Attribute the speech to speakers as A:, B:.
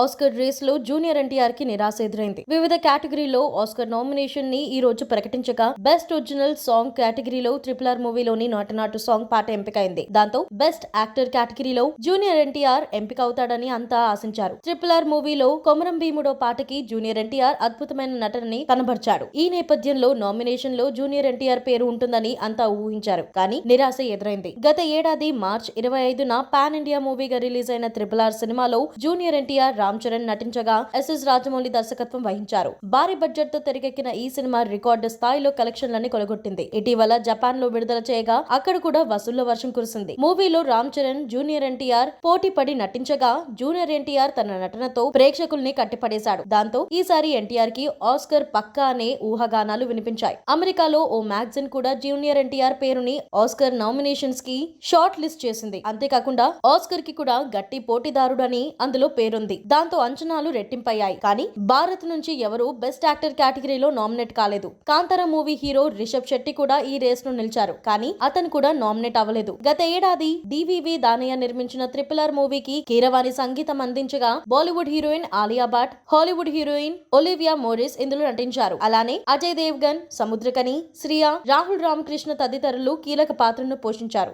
A: Oscar రేస్లో junior ఎన్టీఆర్కి నిరాశ ఎదురైంది. వివిధ కేటగిరీలో ఆస్కర్ నామినేషన్ని ఈ రోజు ప్రకటించగా బెస్ట్ ఒరిజినల్ సాంగ్ కేటగిరీలో ట్రిపుల్ ఆర్ మూవీలోని నాటనాటు సాంగ్ పాట ఎంపికైంది. దాంతో బెస్ట్ యాక్టర్ కేటగిరీలో జూనియర్ ఎన్టీఆర్ ఎంపిక అవుతాడని అంతా ఆశించారు. ట్రిపుల్ ఆర్ మూవీలో కొమరం భీముడో పాటకి జూనియర్ ఎన్టీఆర్ అద్భుతమైన నటనని కనబర్చాడు. ఈ నేపథ్యంలో నామినేషన్లో జూనియర్ ఎన్టీఆర్ పేరు ఉంటుందని అంతా ఊహించారు. కానీ నిరాశ ఎదురైంది. గత ఏడాది మార్చ్ ఇరవై ఐదున పాన్ ఇండియా మూవీగా రిలీజ్ అయిన త్రిపుల్ ఆర్ సినిమాలో జూనియర్ ఎన్టీఆర్ రామ్ చరణ్ నటించగా ఎస్ఎస్ రాజమౌళి దర్శకత్వం వహించారు. భారీ బడ్జెట్తో తెరకెక్కిన ఈ సినిమా రికార్డు స్థాయిలో కలెక్షన్లని కొలగొట్టింది. ఇటీవల జపాన్లో విడుదల చేయగా అక్కడ కూడా వసూళ్ళ వర్షం కురిసింది. మూవీలో రామ్ చరణ్ జూనియర్ ఎన్టీఆర్ పోటీ పడి నటించగా జూనియర్ ఎన్టీఆర్ తన నటనతో ప్రేక్షకుల్ని కట్టిపడేశాడు. దాంతో ఈసారి ఎన్టీఆర్కి ఆస్కర్ పక్కా అనే ఊహాగానాలు వినిపించాయి. అమెరికాలో ఓ మ్యాగజైన్ కూడా జూనియర్ ఎన్టీఆర్ పేరుని ఆస్కర్ నామినేషన్స్కి షార్ట్ లిస్ట్ చేసింది. అంతేకాకుండా ఆస్కర్కి కూడా గట్టి పోటీదారుడని అందులో పేరుంది. దాంతో అంచనాలు రెట్టింపయ్యాయి. కానీ భారత్ నుంచి ఎవరూ బెస్ట్ యాక్టర్ కేటగిరీలో నామినేట్ కాలేదు. కాంతార మూవీ హీరో రిషబ్ శెట్టి కూడా ఈ రేస్ను నిలిచారు. కానీ అతను కూడా నామినేట్ అవ్వలేదు. గత ఏడాది డివివి దానయ్య నిర్మించిన త్రిపుల్ ఆర్ మూవీకి కీరవాణి సంగీతం అందించగా Bollywood heroine Alia Bhatt Hollywood heroine Olivia Morris ఇందులో నటించారు. అలానే అజయ్ దేవ్గన్ సముద్రకని శ్రియా రాహుల్ రామకృష్ణ తదితరులు కీలక పాత్రను పోషించారు.